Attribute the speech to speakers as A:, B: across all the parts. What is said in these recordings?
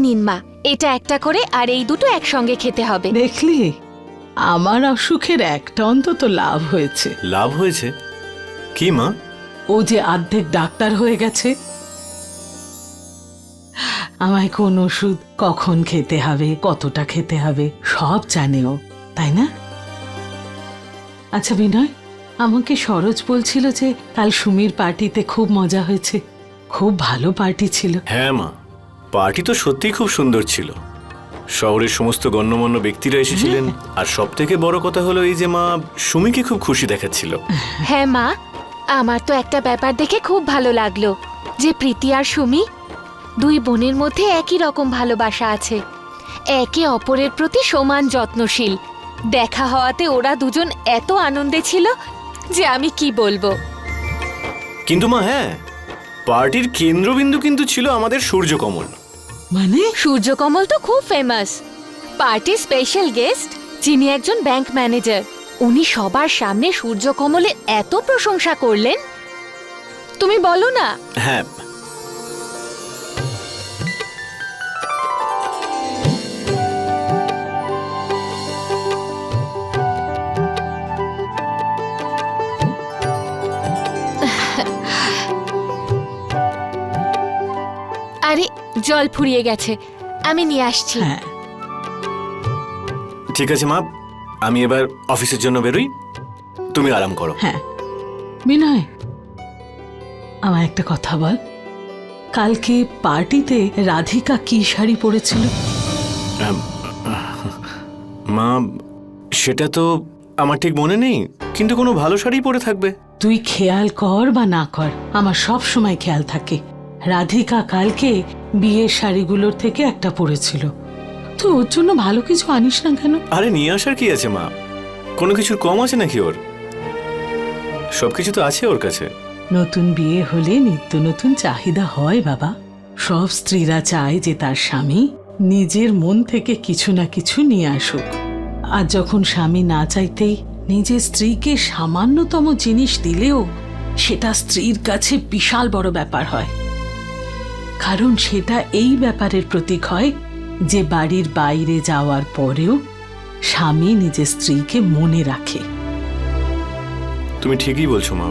A: নিন মা। এটা একটা করে আর এই দুটো একসঙ্গে খেতে হবে।
B: দেখলি? আমার অসুখের একটা অন্তত লাভ হয়েছে।
C: লাভ হয়েছে? কি মা?
B: ও যে অর্ধেক ডাক্তার হয়ে গেছে। আমায় কোন ওষুধ কখন খেতে হবে কতটা খেতে হবে সব জানে ও তাই না? আচ্ছা বিনয় আমাকে সরোজ বলছিল যে কাল সুমির পার্টিতে খুব মজা হয়েছে। খুব ভালো পার্টি ছিল।
C: হ্যাঁ মা। পার্টি তো সত্যিই খুব সুন্দর ছিল। শহরের সমস্ত গণ্যমান্য ব্যক্তিরা এসেছিলেন আর সব থেকে বড় কথা হলো এই যে মা সুমিকে খুব খুশি দেখাচ্ছিল।
A: হ্যাঁ মা আমার তো একটা ব্যাপার দেখে খুব ভালো লাগল যে প্রীতি আর সুমি দুই বোনের মধ্যে একই রকম ভালোবাসা আছে। একে অপরের প্রতি সমান যত্নশীল। দেখা হওয়াতে ওরা দুজন এত আনন্দে ছিল যে আমি কি বলব।
C: কিন্তু মা হ্যাঁ পার্টির কেন্দ্রবিন্দু কিন্তু ছিল আমাদের সূর্যকমল।
B: মানে?
A: সূর্য কমল তো খুব ফেমাস পার্টি স্পেশাল গেস্ট যিনি একজন ব্যাংক ম্যানেজার উনি সবার সামনে সূর্য সূর্যকমলের এত প্রশংসা করলেন। তুমি বলো না।
C: হ্যাঁ
A: জল ফুরিয়ে গেছে। আমি নিয়ে আসছি।
B: হ্যাঁ।
C: ঠিক আছে মা। আমি এবার অফিসের জন্য বেরোই। তুমি আরাম করো।
B: হ্যাঁ। বিনয় আমার একটা কথা বল। কালকে পার্টিতে রাধিকা কি শাড়ি পরেছিল?
C: মা সেটা তো আমার ঠিক মনে নেই। কিন্তু কোনো ভালো শাড়ি পরে থাকবে।
B: তুই খেয়াল কর বা না কর আমার সব সময় খেয়াল থাকে। রাধিকা কালকে বিয়ের শাড়িগুলোর থেকে একটা পরেছিল। তো ওর জন্য ভালো কিছু আনিস না কেন?
C: আরে নিয়ে আসার কি আছে মা? কোনো কিছুর কম আছে নাকি ওর? সবকিছু তো আছে ওর কাছে।
B: নতুন বিয়ে হলে নিত্য নতুন চাহিদা হয় বাবা। সব স্ত্রীরা চায় যে তার স্বামী নিজের মন থেকে কিছু না কিছু নিয়ে আসুক। আর যখন স্বামী না চাইতেই নিজের স্ত্রীকে সামান্যতম জিনিস দিলেও সেটা স্ত্রীর কাছে বিশাল বড় ব্যাপার হয়। কারণ সেটা এই ব্যাপারের প্রতীক হয় যে বাড়ির বাইরে যাওয়ার পরেও স্বামী নিজের স্ত্রীকে মনে রাখে।
C: তুমি ঠিকই বলছো মা।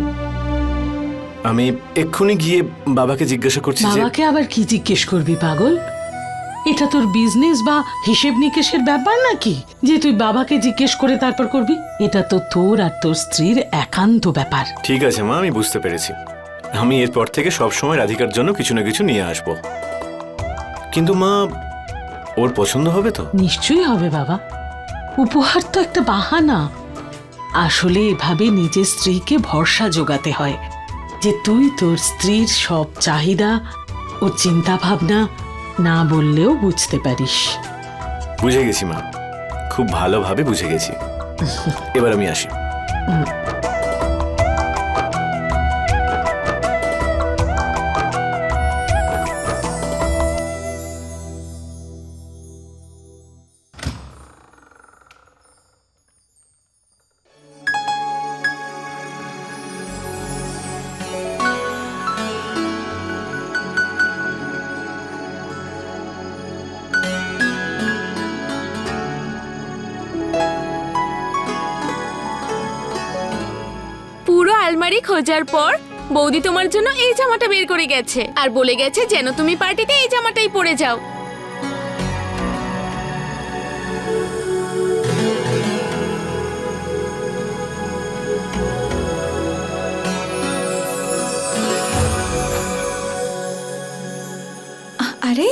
C: আমি এক্ষুনি গিয়ে বাবাকে জিজ্ঞাসা করছি
B: বাবাকে আবার কি জিজ্ঞেস করবি পাগল? এটা তোর বিজনেস বা হিসেব নিকেশের ব্যাপার নাকি? যে তুই বাবাকে জিজ্ঞেস করে তারপর করবি এটা তো তোর আর তোর স্ত্রীর একান্ত ব্যাপার।
C: ঠিক আছে মা আমি বুঝতে পেরেছি। আমি এরপর থেকে সব সময় রাধিকার জন্য কিছু না কিছু নিয়ে আসব। কিন্তু মা ওর পছন্দ হবে তো?
B: নিশ্চয়ই হবে বাবা। উপহার তো একটা বাহানা। আসলে এভাবে নিজের স্ত্রীকে ভরসা যোগাতে হয় যে তুই তোর স্ত্রীর সব চাহিদা ও চিন্তা ভাবনা না বললেও বুঝতে পারিস।
C: বুঝে গেছি মা। খুব ভালোভাবে বুঝে গেছি। এবার আমি আসি।
D: আলমারি পর বৌদি তোমার জন্য এই জামাটা বের করে গেছে আর বলে গেছে যেন তুমি পার্টিতে এই জামাটাই পরে যাও।
E: আরে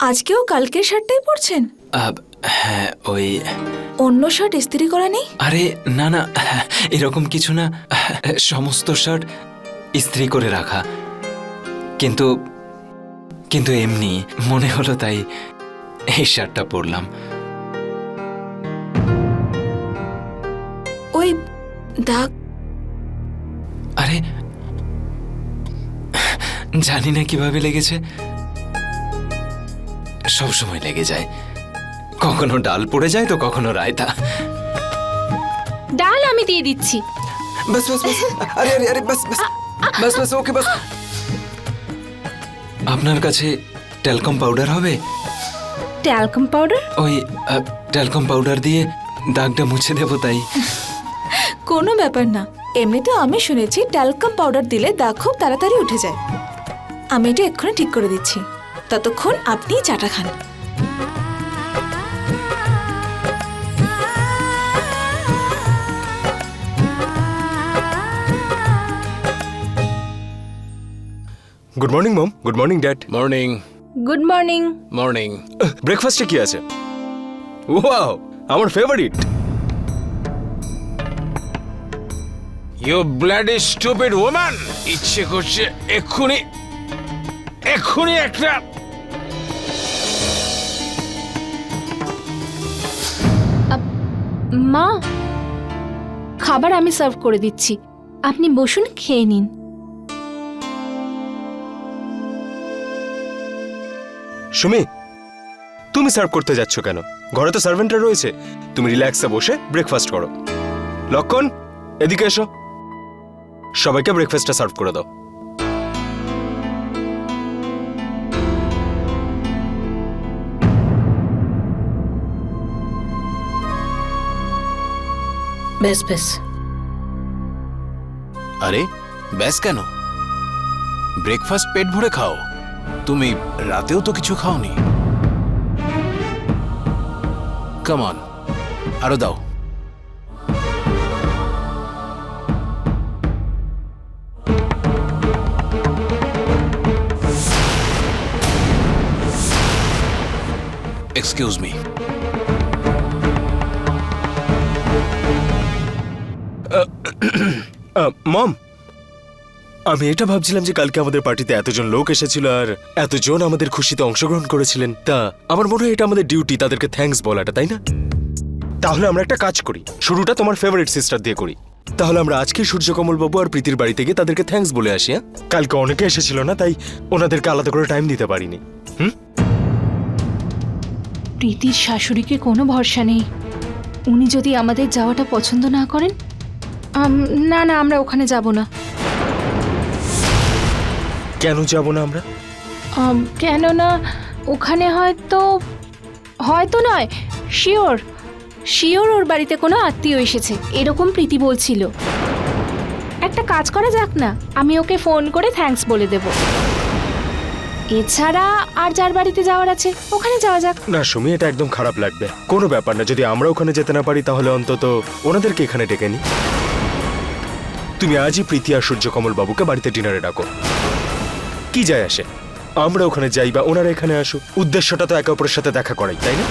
E: আজকেও কালকের শার্টটাই পরছেন?
F: আব, হ্যাঁ ওই
E: অন্য শার্ট ইস্ত্রি করা নেই?
F: আরে না না এরকম কিছু না। সমস্ত শার্ট ইস্ত্রি করে রাখা। কিন্তু কিন্তু এমনি মনে হলো তাই এই শার্টটা পরলাম।
E: ওই দাগ
F: আরে জানি না কীভাবে লেগেছে। সব সময় লেগে যায়। কখনো ডাল পড়ে যায় তো কখনো রায়তা।
D: ডাল আমি দিয়ে দিচ্ছি।
F: বাস বাস বাস। আরে আরে আরে বাস বাস। বাস বাস ওকে বাস। আপনার কাছে ট্যালকম পাউডার হবে?
G: Talcum powder?
F: ওই ট্যালকম পাউডার দিয়ে দাগটা মুছে দেব তাই।
E: কোনো ব্যাপার না। এমনিতে আমি শুনেছি ট্যালকম পাউডার দিলে দাগ খুব তাড়াতাড়ি উঠে যায়। আমি এটা এক্ষুনি ঠিক করে দিচ্ছি। ততক্ষণ আপনি চাটা খান।
H: Good morning mom good morning dad
I: morning
G: good morning
I: morning
H: ব্রেকফাস্টে কি আছে? ওয়াও আমার favourite
I: you bloody stupid woman ইচ্ছে করছে এক্ষুনি এক্ষুনি একটা
G: মা খাবার আমি সার্ভ করে দিচ্ছি। আপনি বসুন খেয়ে নিন।
H: সুমি তুমি সার্ভ করতে যাচ্ছ কেন? ঘরে তো সার্ভেন্টরা রয়েছে। তুমি রিল্যাক্সে বসে ব্রেকফাস্ট করো। লক্ষণ এদিকে এসো। সবাইকে ব্রেকফাস্টটা সার্ভ করে দাও।
G: বেশ বেশ।
I: আরে ব্যাস কেন? ব্রেকফাস্ট পেট ভরে খাও। তুমি রাতেও তো কিছু খাওনি। কামন আরও দাও। এক্সকিউজ মি
H: মম আমি এটা ভাবছিলাম যে কালকে আমাদের পার্টিতে এতজন লোক এসেছিল আর এতজন আমাদের খুশিতে অংশগ্রহণ করেছিলেন। তা, আমার মনে হয় এটা আমাদের ডিউটি তাদেরকে থ্যাঙ্কস বলাটা, তাই না? তাহলে আমরা একটা কাজ করি। শুরুটা তোমার ফেভারিট সিস্টার দিয়ে করি। তাহলে আমরা আজকে সূর্যকমল বাবু আর প্রীতির বাড়িতে গিয়ে তাদেরকে থ্যাঙ্কস বলে আসি হ্যাঁ? কালকে অনেকে এসেছিল না, তাই ওনাদেরকে আলাদা করে টাইম দিতে পারিনি। হুম?
G: প্রীতির শাশুড়িকে কোনো ভরসা নেই। উনি যদি আমাদের যাওয়াটা পছন্দ না করেন না না, আমরা ওখানে যাব না।
H: কেন যাব না আমরা?
G: আম, কেননা ওখানে হয়তো হয়তো নয় শিওর শিওর ওর বাড়িতে কোনো আত্মীয় এসেছে এরকম প্রীতি বলছিল। একটা কাজ করা যাক না আমি ওকে ফোন করে থ্যাঙ্কস বলে দেব। এছাড়া আর যার বাড়িতে যাওয়ার আছে ওখানে যাওয়া যাক।
H: না সুমি এটা একদম খারাপ লাগবে। কোনো ব্যাপার না যদি আমরা ওখানে যেতে না পারি তাহলে অন্তত ওনাদেরকে এখানে ডেকে নি। তুমি আজই প্রীতি আর সূর্যকমল বাবুকে বাড়িতে ডিনারে ডাকো। কি যায় আসে? আমরা ওখানে যাই বা ওনারা এখানে আসুক। উদ্দেশ্যটা তো একে অপরের সাথে দেখা করাই তাই না?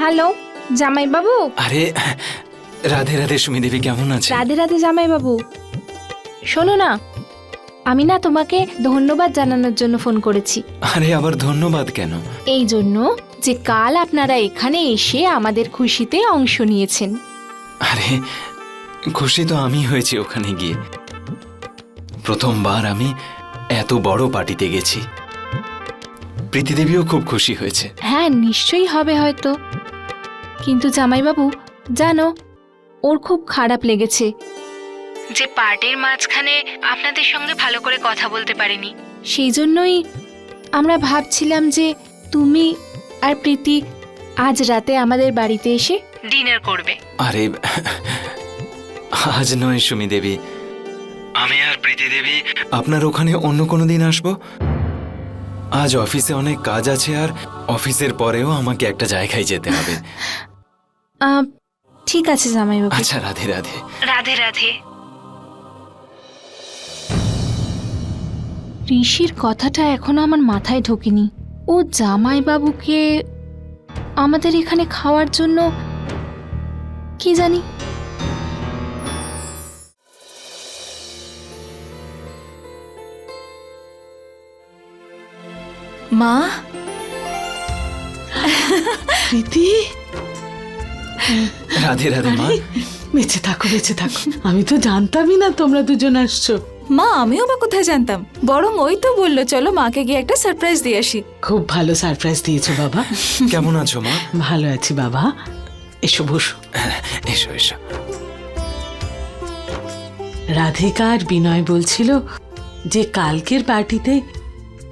G: হ্যালো জামাইবাবু?
F: আরে রাধে রাধে সুমি দেবী কেমন আছে
G: রাধে রাধে জামাইবাবু। শোনো না আমি না তোমাকে ধন্যবাদ জানানোর জন্য ফোন করেছি।
F: আরে আবার ধন্যবাদ কেন?
G: এই জন্য যে কাল আপনারা এখানে এসে আমাদের খুশিতে অংশ নিয়েছেন।
F: আরে খুশি তো আমি হয়েছি ওখানে গিয়ে। প্রথমবার আমি এত বড় পার্টিতে গেছি। প্রীতিদেবীও খুব খুশি হয়েছে।
G: হ্যাঁ নিশ্চয়ই হবে হয়তো। কিন্তু জামাইবাবু জানো ওর খুব খারাপ লেগেছে। যে পার্টির মাঝখানে আপনাদের সঙ্গে ভালো করে কথা বলতে পারিনি। সেই জন্যই আমরা ভাবছিলাম যে তুমি আর প্রীতি আজ রাতে আমাদের বাড়িতে এসে ডিনার করবে।
F: আরে আজ নয় সুমি দেবী। আমি আর প্রীতি দেবী আপনার ওখানে অন্য কোনো দিন আসব? আজ অফিসে অনেক কাজ আছে আর অফিসের পরেও আমাকে একটা জায়গায় যেতে হবে।
G: ঠিক আছে জামাইবাবু।
F: আচ্ছা রাধে রাধে।
G: রাধে রাধে। ঋষির কথাটা এখনও আমার মাথায় ঢোকেনি। ও জামাইবাবুকে আমাদের এখানে খাওয়ার জন্য কি জানি?
E: মা?
B: প্রীতি?
F: রাধে রাধে মা।
B: বেঁচে থাকো বেঁচে থাকো। আমি তো জানতামই না তোমরা দুজন আসছো।
E: মা আমিও বা কোথায় জানতাম? বরং ওই তো বলল চলো মাকে গিয়ে একটা সারপ্রাইজ দিয়ে আসি।
B: খুব ভালো সারপ্রাইজ দিয়েছ বাবা।
F: কেমন আছো মা?
B: ভালো আছি বাবা। এসো বসো।
F: এসো এসো।
B: রাধিকা আর বিনয় বলছিল যে কালকের পার্টিতে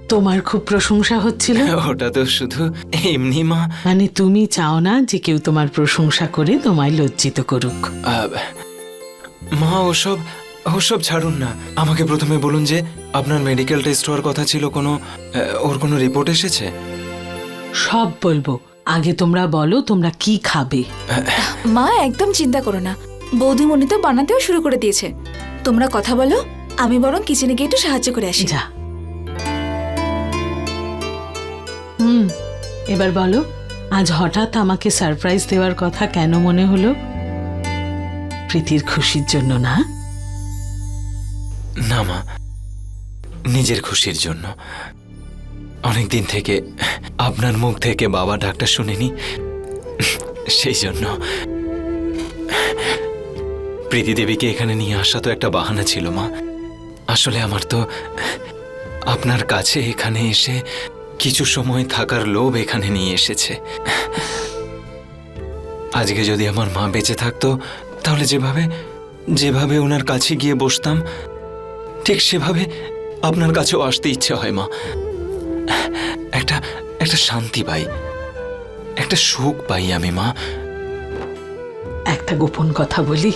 B: তোমার খুব প্রশংসা হচ্ছিল।
F: ওটা তো শুধু এমনি মা।
B: মানে তুমি চাও না যে কেউ তোমার প্রশংসা করে তোমায় লজ্জিত করুক।
F: মা ওসব ওসব ছাড়ুন না। আমাকে প্রথমে বলুন যে আপনার মেডিকেল টেস্ট হওয়ার কথা ছিল কোনো ওর কোনো রিপোর্ট এসেছে?
B: সব বলব। আগে তোমরা বলো তোমরা কি খাবে?
E: মা একদম চিন্তা করো না। বৌদিমণি তো বানাতেও শুরু করে দিয়েছে। তোমরা কথা বলো আমি বরং কিচেনে গিয়ে একটু সাহায্য করে আসি।
B: যা। হুম এবার বলো আজ হঠাৎ আমাকে সারপ্রাইজ দেওয়ার কথা কেন মনে হলো? প্রীতির খুশির জন্য না?
F: না, মা। নিজের খুশির জন্য। অনেক দিন থেকে আপনার মুখ থেকে বাবা ডাক্তার শুনিনি। সেই জন্য। প্রীতি দেবীকে এখানে নিয়ে আসা তো একটা বাহানা ছিল, মা। আসলে আমার তো আপনার কাছে এখানে এসে কিছু সময় থাকার লোভ এখানে নিয়ে এসেছে। আজকে যদি আমার মা বেঁচে থাকতো, তাহলে যেভাবে যেভাবে ওনার কাছে গিয়ে বসতাম ঠিক সেভাবে আপনার কাছেও আসতে ইচ্ছে হয়, মা। একটা একটা শান্তি পাই। একটা সুখ পাই আমি, মা।
B: একটা গোপন কথা বলি।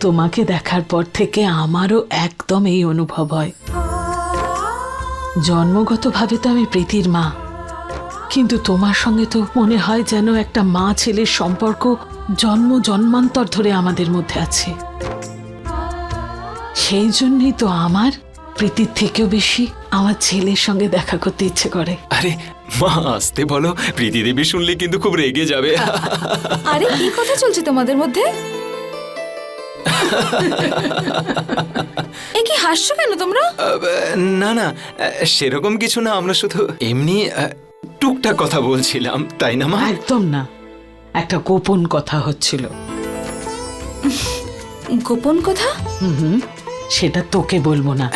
B: তোমাকে দেখার পর থেকে আমারও একদম এই অনুভব হয়। জন্মগতভাবে তো আমি প্রীতির মা। কিন্তু তোমার সঙ্গে তো মনে হয় যেন একটা মা ছেলের সম্পর্ক জন্ম জন্মান্তর ধরে আমাদের মধ্যে আছে। সেই জন্যই তো আমার প্রীতির থেকেও বেশি আমার ছেলের সঙ্গে দেখা করতে ইচ্ছে করে।
F: আরে মা আসতে বলো প্রীতি দেবী শুনলে কিন্তু খুব রেগে যাবে।
E: আরে কি কথা চলছে তোমাদের মধ্যে? এ কি হাসছো কেন তোমরা?
F: না না সেরকম কিছু না আমরা শুধু এমনি টুকটাক কথা বলছিলাম তাই না মা?
B: একদম না একটা গোপন কথা হচ্ছিল।
E: গোপন কথা?
B: হুম। সেটা তোকে বলব না।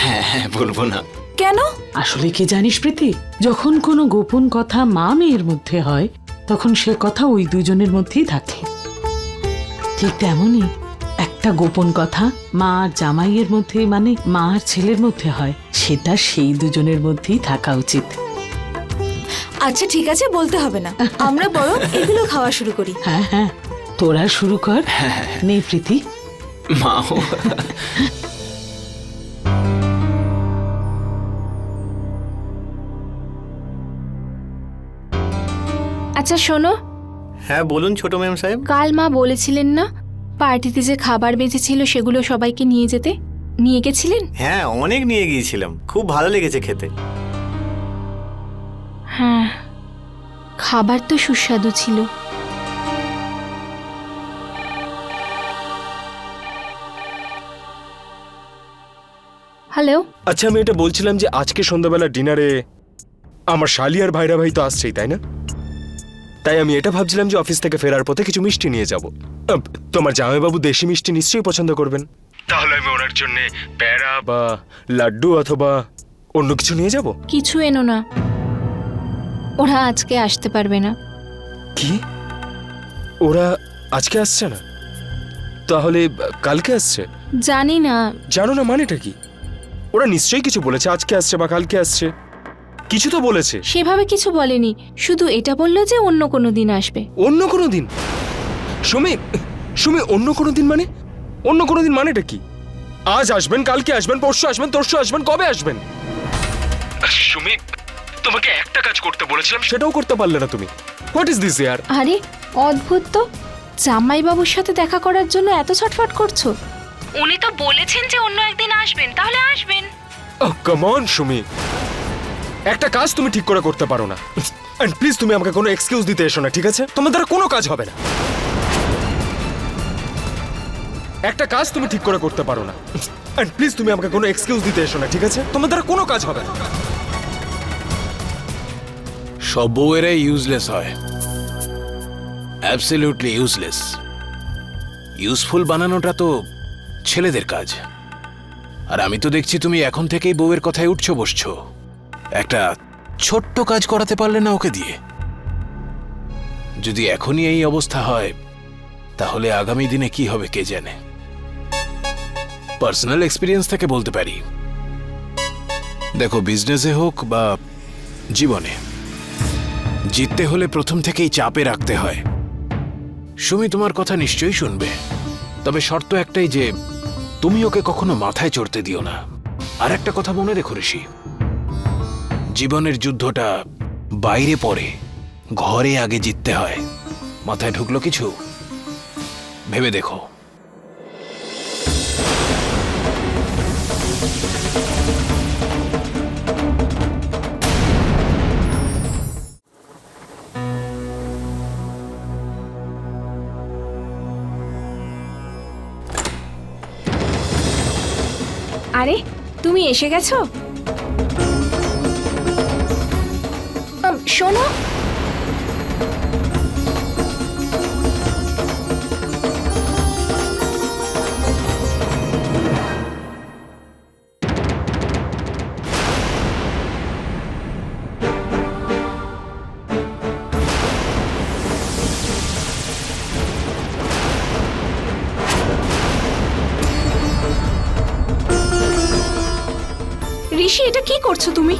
F: হ্যাঁ হ্যাঁ বলব না।
E: কেন?
B: আসলে কি জানিস প্রীতি যখন কোনো গোপন কথা মা মেয়ের মধ্যে হয় তখন সে কথা ওই দুজনের মধ্যেই থাকে। ঠিক তেমনই একটা গোপন কথা মা আর জামাইয়ের মধ্যে মানে মা আর ছেলের মধ্যে হয় সেটা সেই দুজনের মধ্যেই থাকা উচিত।
E: আচ্ছা ঠিক আছে বলতে হবে না। আমরা বরং এগুলো খাওয়া শুরু করি।
B: হ্যাঁ হ্যাঁ তোরা শুরু কর। নেই প্রীতি।
F: মাও
G: আচ্ছা শোনো।
C: হ্যাঁ বলুন ছোট ম্যাম সাহেব।
G: কাল মা বলেছিলেন না পার্টিতে যে খাবার বেঁচেছিল সেগুলো সবাইকে নিয়ে যেতে? নিয়ে গেছিলেন?
C: হ্যাঁ অনেক নিয়ে গিয়েছিলাম। খুব ভালো লেগেছে খেতে।
G: হ্যাঁ। খাবার তো সুস্বাদু ছিল। হ্যালো?
H: আচ্ছা আমি এটা বলছিলাম যে আজকে সন্ধ্যাবেলা ডিনারে আমার শালি আর ভাইরা ভাই তো আসছেই তাই না? তাই আমি এটা ভাবছিলাম যে অফিস থেকে ফেরার পথে কিছু মিষ্টি নিয়ে যাব। তোমার জামাইবাবু দেশি মিষ্টি নিশ্চয়ই পছন্দ করবেন। তাহলে আমি ওনার জন্য প্যাড়া বা লাড্ডু অথবা অন্য কিছু নিয়ে যাব?
G: কিছু এনো না। ওরা আজকে আসতে পারবে না।
H: কি? ওরা আজকে আসছে না? তাহলে কালকে আসছে?
G: জানি না।
H: জানো না মানেটা কি? ওরা নিশ্চয়ই কিছু বলেছে আজকে আসছে বা কালকে আসছে। কিছু তো বলেছে।
G: সেভাবে কিছু বলেনি শুধু এটা বলল যে অন্য কোনো দিন আসবে।
H: অন্য কোনো দিন? সুমি সুমি অন্য কোনো দিন মানে? অন্য কোনো দিন মানেটা কি? আজ আসবেন কালকে আসবেন পরশু আসবেন তরশু আসবেন কবে আসবেন? সুমি তোমাকে একটা কাজ করতে বলেছিলাম সেটাও করতে পারলে না তুমি। হোয়াট ইজ দিস ইয়ার
G: আরে অদ্ভুত তো। জামাইবাবুর সাথে দেখা করার জন্য এত ছটফট করছ। উনি তো বলেছেন যে অন্য একদিন আসবেন আসবেন।
H: কাম অন সুমি একটা কাজ তুমি ঠিক করে করতে পারো না। এন্ড প্লিজ তুমি আমাকে কোনো এক্সকিউজ দিতে এসো না, ঠিক আছে? তোমার দ্বারা কোনো কাজ হবে না। একটা কাজ তুমি ঠিক করে করতে পারো না। এন্ড প্লিজ তুমি আমাকে কোনো এক্সকিউজ দিতে এসো না, ঠিক আছে? তোমার দ্বারা কোনো কাজ হবে না।
I: সব বউয়েরাই ইউজলেস হয়। অ্যাবসলিউটলি ইউজলেস ইউজফুল বানানোটা তো ছেলেদের কাজ। আর আমি তো দেখছি তুমি এখন থেকেই বউয়ের কথায় উঠছো বসছো। একটা ছোট্ট কাজ করাতে পারলে না ওকে দিয়ে। যদি এখনই এই অবস্থা হয়, তাহলে আগামী দিনে কি হবে কে জানে? পার্সোনাল এক্সপিরিয়েন্স থেকে বলতে পারি। দেখো বিজনেসে হোক বা জীবনে, জিততে হলে প্রথম থেকেই চাপে রাখতে হয়। সুমি, তোমার কথা নিশ্চয়ই শুনবে। তবে শর্ত একটাই যে তুমি ওকে কখনো মাথায় চড়তে দিও না। আর একটা কথা মনে রেখো, ঋষি। জীবনের যুদ্ধটা বাইরে পড়ে, ঘরে আগে জিততে হয়। মাথায় ঢুকলো কিছু? ভেবে দেখো।
G: এসে গেছো? শোনো করছ তুমি?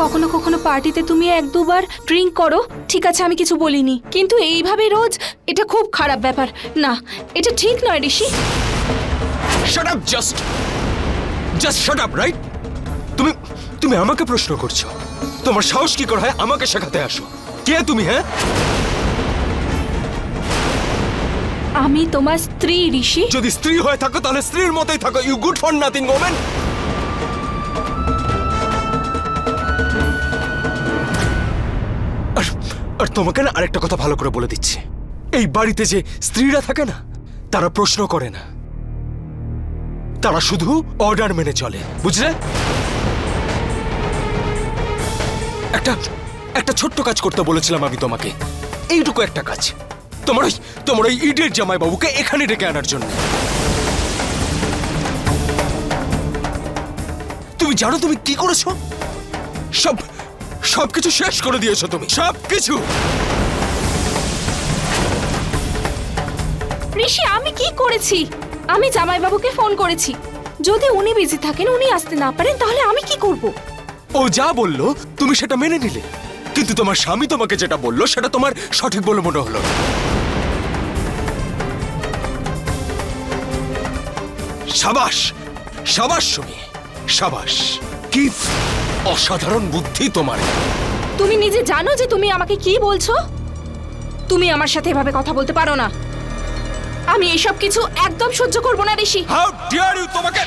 G: কখনো কখনো পার্টিতে তুমি এক দুবার ড্রিঙ্ক করো, ঠিক আছে, আমি কিছু বলিনি। কিন্তু এইভাবে রোজ, এটা খুব খারাপ ব্যাপার। না, এটা ঠিক নয়, Rishi.
H: Shut up just just shut up right তুমি তুমি আমাকে প্রশ্ন করছ। তোমার সাহস কি করে হয় আমাকে শেখাতে আসো? কে তুমি হ্যাঁ?
G: আমি তোমার স্ত্রী, ঋষি।
H: যদি স্ত্রী হয়ে থাকো, তাহলে স্ত্রীর মতোই থাকো। You good for nothing women আর তোমাকে না আরেকটা কথা ভালো করে বলে দিচ্ছি। এই বাড়িতে যে স্ত্রীরা থাকে না, তারা প্রশ্ন করে না। তারা শুধু অর্ডার মেনে চলে, বুঝলে? একটা একটা ছোট্ট কাজ করতে বলেছিলাম আমি তোমাকে। এইটুকু একটা কাজ। তোমার ওই তোমার ওই ইডিয়েট জামাই বাবুকে এখানে ডেকে আনার জন্য। তুমি জানো তুমি কি করেছ? সব সবকিছু শেষ করে দিয়েছ তুমি। সবকিছু।
G: ঋষি আমি কি করেছি? আমি জামাইবাবুকে ফোন করেছি। যদি উনি বিজি থাকেন উনি আসতে না পারেন তাহলে আমি কি করব?
H: ও যা বলল তুমি সেটা মেনে নিলে। কিন্তু তোমার স্বামী তোমাকে যেটা বলল সেটা তোমার সঠিক বলে মনে হলো না। সাবাস সাবাস শুনি সাবাস। কি অসাধারণ বুদ্ধি তোমার।
G: তুমি নিজে জানো যে তুমি আমাকে কি বলছো? তুমি আমার সাথে এভাবে কথা বলতে পারো না। আমি এসব কিছু একদম সহ্য করব না ঋষি।
H: হাউ ডিয়ার ইউ তোমাকে